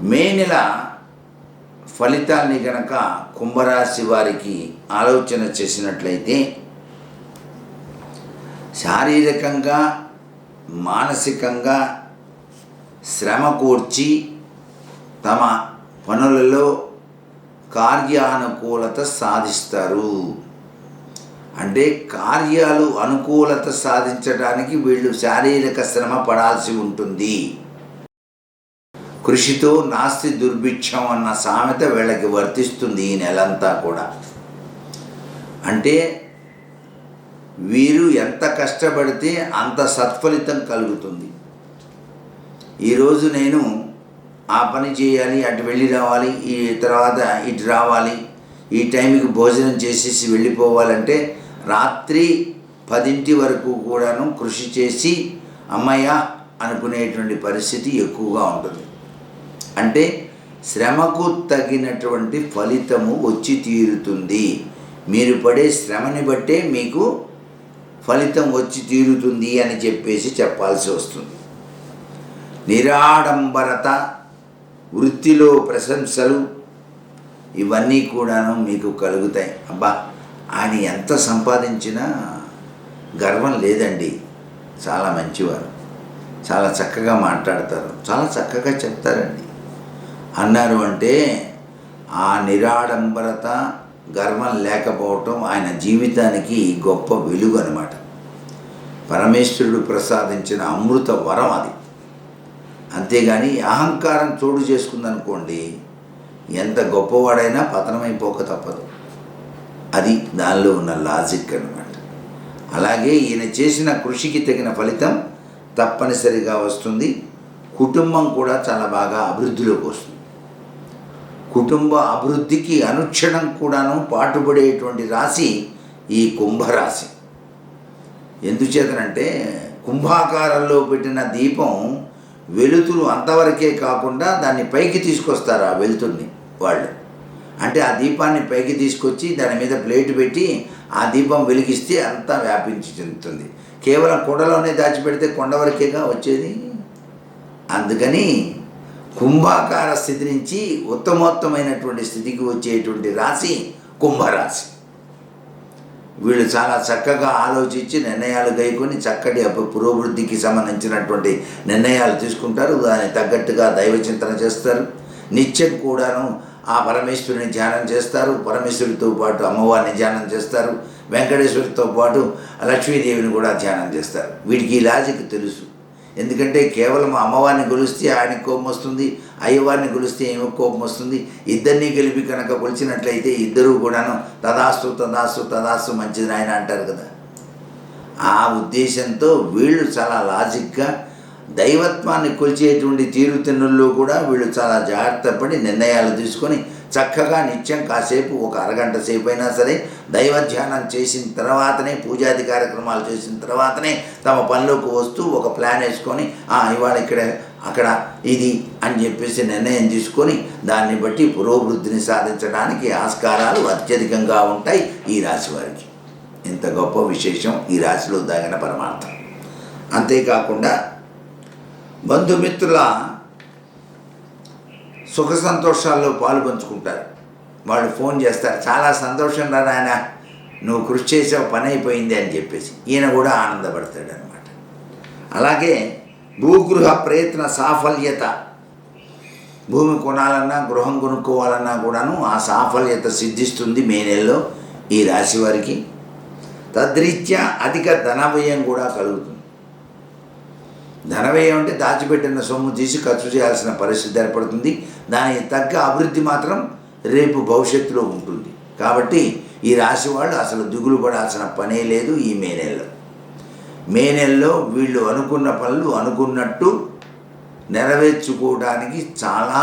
మే నెల ఫలితాల్ని గనక కుంభరాశి వారికి ఆలోచన చేసినట్లయితే శారీరకంగా మానసికంగా శ్రమ కూర్చి తమ పనులలో కార్యానుకూలత సాధిస్తారు. అంటే కార్యాలు అనుకూలత సాధించడానికి వీళ్ళు శారీరక శ్రమ పడాల్సి ఉంటుంది. కృషితో నాస్తి దుర్భిక్షం అన్న సామెత వీళ్ళకి వర్తిస్తుంది ఈ నెలంతా కూడా. అంటే వీరు ఎంత కష్టపడితే అంత సత్ఫలితం కలుగుతుంది. ఈరోజు నేను ఆ పని చేయాలి అటు వెళ్ళి రావాలి ఈ తర్వాత ఇటు రావాలి ఈ టైంకి భోజనం చేసేసి వెళ్ళిపోవాలంటే రాత్రి పదింటి వరకు కూడాను కృషి చేసి అమ్మయ్య అనుకునేటువంటి పరిస్థితి ఎక్కువగా ఉంటుంది. అంటే శ్రమకు తగినటువంటి ఫలితము వచ్చి తీరుతుంది. మీరు పడే శ్రమని బట్టే మీకు ఫలితం వచ్చి తీరుతుంది అని చెప్పేసి చెప్పాల్సి వస్తుంది. నిరాడంబరత వృత్తిలో ప్రశంసలు ఇవన్నీ కూడాను మీకు కలుగుతాయి. అబ్బా ఆయన ఎంత సంపాదించినా గర్వం లేదండి. చాలా మంచివారు. చాలా చక్కగా మాట్లాడతారు. చాలా చక్కగా చెప్తారండి. అన్నారు అంటే ఆ నిరాడంబరత గర్వం లేకపోవటం ఆయన జీవితానికి గొప్ప వెలుగు అనమాట పరమేశ్వరుడు ప్రసాదించిన అమృత వరం అది. అంతేగాని అహంకారం చోటు చేసుకుందనుకోండి ఎంత గొప్పవాడైనా పతనమైపోక తప్పదు. అది దానిలో ఉన్న లాజిక్ అనమాట అలాగే ఈయన చేసిన కృషికి తగిన ఫలితం తప్పనిసరిగా వస్తుంది. కుటుంబం కూడా చాలా బాగా అభివృద్ధిలోకి వస్తుంది. కుటుంబ అభివృద్ధికి అనుక్షణం కూడాను పాటుపడేటువంటి రాశి ఈ కుంభరాశి. ఎందుచేతనంటే కుంభాకారంలో పెట్టిన దీపం వెలుతురు అంతవరకే కాకుండా దాన్ని పైకి తీసుకొస్తారు ఆ వెలుతుర్ని వాళ్ళు. అంటే ఆ దీపాన్ని పైకి తీసుకొచ్చి దాని మీద ప్లేట్ పెట్టి ఆ దీపం వెలిగిస్తే అంతా వ్యాపించి చెందుతుంది. కేవలం కొండలోనే దాచిపెడితే కొండ వరకేగా వచ్చేది? అందుకని కుంభాకార స్థితి నుంచి ఉత్తమోత్తమైనటువంటి స్థితికి వచ్చేటువంటి రాశి కుంభరాశి. వీళ్ళు చాలా చక్కగా ఆలోచించి నిర్ణయాలు గైకొని చక్కటి పురోభివృద్ధికి సంబంధించినటువంటి నిర్ణయాలు తీసుకుంటారు. దానికి తగ్గట్టుగా దైవ చింతన చేస్తారు. నిత్యం కూడాను ఆ పరమేశ్వరుని ధ్యానం చేస్తారు. పరమేశ్వరితో పాటు అమ్మవారిని ధ్యానం చేస్తారు. వెంకటేశ్వరితో పాటు లక్ష్మీదేవిని కూడా ధ్యానం చేస్తారు. వీడికి ఈ లాజిక్ తెలుసు. ఎందుకంటే కేవలం అమ్మవారిని కొలిస్తే ఆయనకి కోపం వస్తుంది అయ్యవారిని కొలిస్తే ఏమో కోపం వస్తుంది. ఇద్దరినీ గెలిపి కనుక కొలిచినట్లయితే ఇద్దరూ కూడాను తదాస్తు తదాస్తు తదాస్తు మంచిది ఆయన అంటారు కదా. ఆ ఉద్దేశంతో వీళ్ళు చాలా లాజిక్గా దైవత్వాన్ని కొలిచేటువంటి తీరుతెన్నుల్లో కూడా వీళ్ళు చాలా జాగ్రత్త పడి నిర్ణయాలు తీసుకొని చక్కగా నిత్యం కాసేపు ఒక అరగంట సేపు అయినా సరే దైవ ధ్యానం చేసిన తర్వాతనే పూజాది కార్యక్రమాలు చేసిన తర్వాతనే తమ పనిలోకి వస్తూ ఒక ప్లాన్ వేసుకొని "ఆ, ఇవాళ ఇక్కడ అక్కడ ఇది అని చెప్పేసి నిర్ణయం తీసుకొని దాన్ని బట్టి పురోభివృద్ధిని సాధించడానికి ఆస్కారాలు అత్యధికంగా ఉంటాయి ఈ రాశి వారికి. ఇంత గొప్ప విశేషం ఈ రాశిలో దాగిన పరమార్థం. అంతేకాకుండా బంధుమిత్రుల సుఖ సంతోషాల్లో పాలు పంచుకుంటారు. వాళ్ళు ఫోన్ చేస్తారు చాలా సంతోషం రా నాయన నువ్వు కృషి చేసావు పని అయిపోయింది అని చెప్పేసి. ఈయన కూడా ఆనందపడతాడు అనమాట అలాగే భూగృహ ప్రయత్న సాఫల్యత. భూమి కొనాలన్నా గృహం కొనుక్కోవాలన్నా కూడాను ఆ సాఫల్యత సిద్ధిస్తుంది మే నెలలో ఈ రాశి వారికి. తద్రీత్యా అధిక ధన వ్యయం కూడా కలుగుతుంది. ధనవ్యయం అంటే దాచిపెట్టిన సొమ్ము తీసి ఖర్చు చేయాల్సిన పరిస్థితి ఏర్పడుతుంది. దానికి తగ్గ అభివృద్ధి మాత్రం రేపు భవిష్యత్తులో ఉంటుంది. కాబట్టి ఈ రాశి వాళ్ళు అసలు దిగులు పడాల్సిన పనే లేదు ఈ మే నెలలో. మే నెలలో వీళ్ళు అనుకున్న పనులు అనుకున్నట్టు నెరవేర్చుకోవడానికి చాలా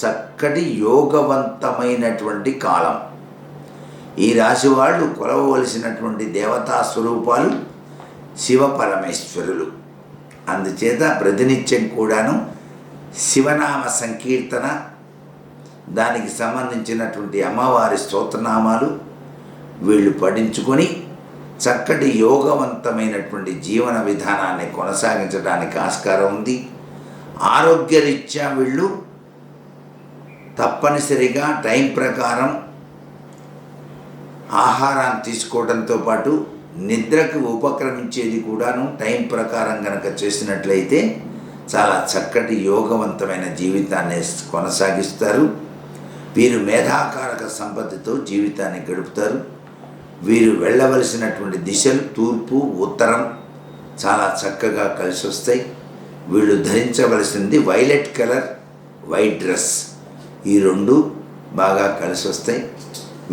చక్కటి యోగవంతమైనటువంటి కాలం. ఈ రాశి వాళ్ళు కొలవవలసినటువంటి దేవతా స్వరూపాలు శివ పరమేశ్వరులు. అందుచేత ప్రతినిత్యం కూడాను శివనామ సంకీర్తన దానికి సంబంధించినటువంటి అమ్మవారి స్తోత్రనామాలు వీళ్ళు పఠించుకొని చక్కటి యోగవంతమైనటువంటి జీవన విధానాన్ని కొనసాగించడానికి ఆస్కారం ఉంది. ఆరోగ్యరీత్యా వీళ్ళు తప్పనిసరిగా టైం ప్రకారం ఆహారాన్ని తీసుకోవడంతో పాటు నిద్రకు ఉపక్రమించేది కూడాను టైం ప్రకారం కనుక చేసినట్లయితే చాలా చక్కటి యోగవంతమైన జీవితాన్ని కొనసాగిస్తారు. వీరు మేధాకారక సంపత్తితో జీవితాన్ని గడుపుతారు. వీరు వెళ్ళవలసినటువంటి దిశలు తూర్పు ఉత్తరం చాలా చక్కగా కలిసి వస్తాయి వీళ్ళు ధరించవలసింది వైలెట్ కలర్ వైట్ డ్రెస్ ఈ రెండు బాగా కలిసి వస్తాయి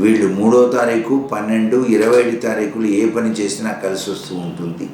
వీళ్ళు మూడో తారీఖు పన్నెండు ఇరవై ఐదు తారీఖులు ఏ పని చేసినా కలిసి వస్తూ ఉంటుంది.